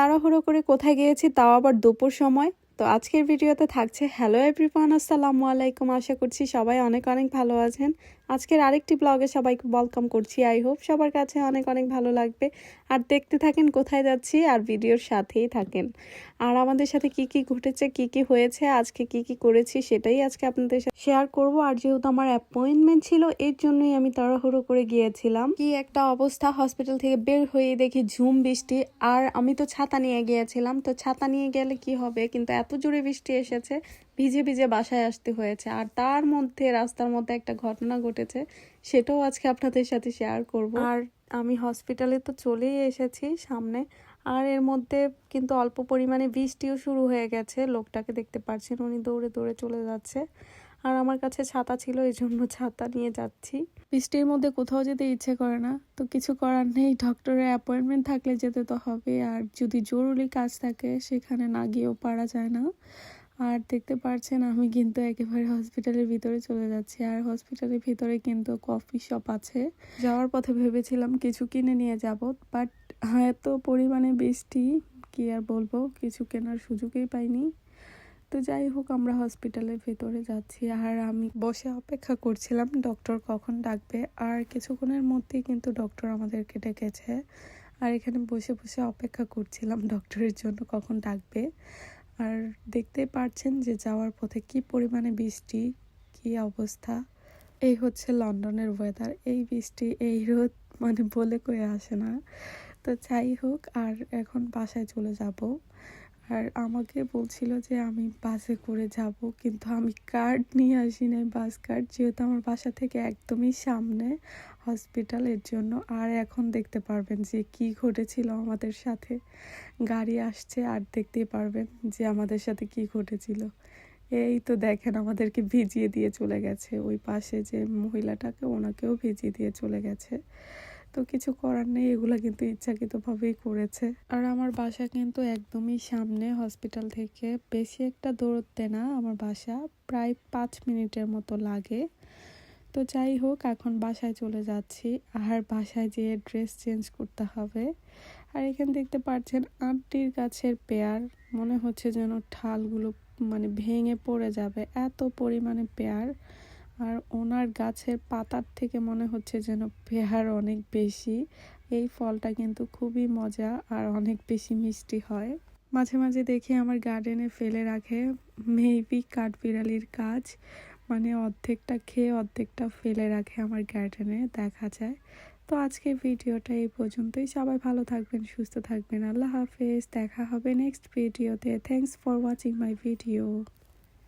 তাড়াহুড়ো করে কোথায় গিয়েছি তাও আবার দুপুর সময়। তো আজকের ভিডিওতে থাকছে হ্যালো এভরিওয়ান আসসালামু আলাইকুম। আশা করছি সবাই অনেক অনেক ভালো আছেন। আজকের আরেকটি ব্লগে সবাইকে ওয়েলকাম করছি। আই হোপ সবার কাছে অনেক অনেক ভালো লাগবে। আর দেখতে থাকেন কোথায় যাচ্ছি আর ভিডিওর সাথেই থাকেন। আর আমাদের সাথে কি কি ঘটেছে, কি কি হয়েছে, আজকে কি কি করেছি সেটাই আজকে আপনাদের সাথে শেয়ার করব। আর যেহেতু আমার অ্যাপয়েন্টমেন্ট ছিল, এর জন্যই আমি তাড়াহুড়ো করে গিয়েছিলাম। কি একটা অবস্থা হসপিটাল থেকে বের হয়ে দেখি ঝুম বৃষ্টি। আর আমি তো ছাতা নিয়ে গিয়েছিলাম। তো ছাতা নিয়ে গেলে কি হবে? কিন্তু এত জোরে বৃষ্টি এসেছে, ভিজে ভিজে বাসায় আসতে হয়েছে। আর তার মধ্যে, রাস্তার মধ্যে একটা ঘটনা ঘটেছে, সেটাও আজকে আপনাদের সাথে শেয়ার করব। আর আমি হসপিটালে তো চলেই এসেছি সামনে। আর এর মধ্যে কিন্তু অল্প পরিমাণে বৃষ্টিও শুরু হয়ে গেছে, লোকটাকে দেখতে পাচ্ছেন উনি দৌড়ে দৌড়ে চলে যাচ্ছে। আর আমার কাছে ছাতা ছিল, এই জন্য ছাতা নিয়ে যাচ্ছি। বৃষ্টির মধ্যে কোথাও যেতে ইচ্ছে করে না। তো কিছু করার নেই ডক্টরের অ্যাপয়েন্টমেন্ট থাকলে যেতে তো হবে। আর যদি জরুরি কাজ থাকে, সেখানে না গিয়েও পারা যায় না। আর দেখতে পারছেন, আমি কিন্তু একেবারে হসপিটালের ভিতরে চলে যাচ্ছি। আর হসপিটালের ভিতরে কিন্তু কফি শপ আছে। যাওয়ার পথে ভেবেছিলাম কিছু কিনে নিয়ে যাব বাট এত পরিমাণে বৃষ্টি, কি আর বলব? কিছু কেনার সুযোগই পাইনি। তো যাই হোক, আমরা হসপিটালের ভেতরে যাচ্ছি। আর আমি বসে অপেক্ষা করছিলাম ডক্টর কখন ডাকবে? আর কিছুক্ষণের মধ্যেই কিন্তু ডক্টর আমাদেরকে ডেকেছে। আর এখানে বসে বসে অপেক্ষা করছিলাম ডক্টরের জন্য কখন ডাকবে? আর দেখতেই পারছেন যে যাওয়ার পথে কি পরিমাণে বৃষ্টি, কি অবস্থা। এই হচ্ছে লন্ডনের ওয়েদার এই বৃষ্টি, এই রোদ মানে বলে কয়ে আসে না। তো যাই হোক, আর এখন বাসায় চলে যাব। আর আমাকে বলছিল যে আমি বাসে করে যাব, কিন্তু আমি কার্ড নিয়ে আসি নাই, বাস কার্ড যেহেতু আমার বাসা থেকে একদমই সামনে হসপিটালের জন্য। আর এখন দেখতে পারবেন যে কি ঘটেছিল আমাদের সাথে। গাড়ি আসছে, আর দেখতেই পারবেন যে আমাদের সাথে কি ঘটেছিল। এই তো দেখেন আমাদেরকে ভিজিয়ে দিয়ে চলে গেছে। ওই পাশে যে মহিলাটাকে ওনাকেও ভিজিয়ে দিয়ে চলে গেছে। তো কিছু করার নেই, এগুলো কিন্তু ইচ্ছাকৃতভাবেই করেছে। আর আমার বাসা কিন্তু একদমই সামনে হসপিটাল থেকে। বেশি একটা দূরত্বে না আমার বাসা, প্রায় পাঁচ মিনিটের মতো লাগে। তো যাই হোক, এখন বাসায় চলে যাচ্ছি। আর বাসায় যেয়ে ড্রেস চেঞ্জ করতে হবে। আর এখানে দেখতে পাচ্ছেন আটটির গাছের পেয়ার। মনে হচ্ছে যেন ঠালগুলো মানে ভেঙে পড়ে যাবে। এত পরিমাণে পেয়ার। আর ওনার গাছের পাতার থেকে মনে হচ্ছে যেন পেয়ার অনেক বেশি। এই ফলটা কিন্তু খুবই মজা আর অনেক বেশি মিষ্টি হয়। মাঝে মাঝে দেখি আমার গার্ডেনে ফেলে রাখে। মেবি কাঠবিড়ালির কাজ মানে অর্ধেকটা খেয়ে অর্ধেকটা ফেলে রাখে আমার গার্ডেনে, দেখা যায়। তো আজকে ভিডিওটা এই পর্যন্তই। সবাই ভালো থাকবেন, সুস্থ থাকবেন। আল্লাহ হাফেজ। দেখা হবে নেক্সট ভিডিওতে thanks for watching my video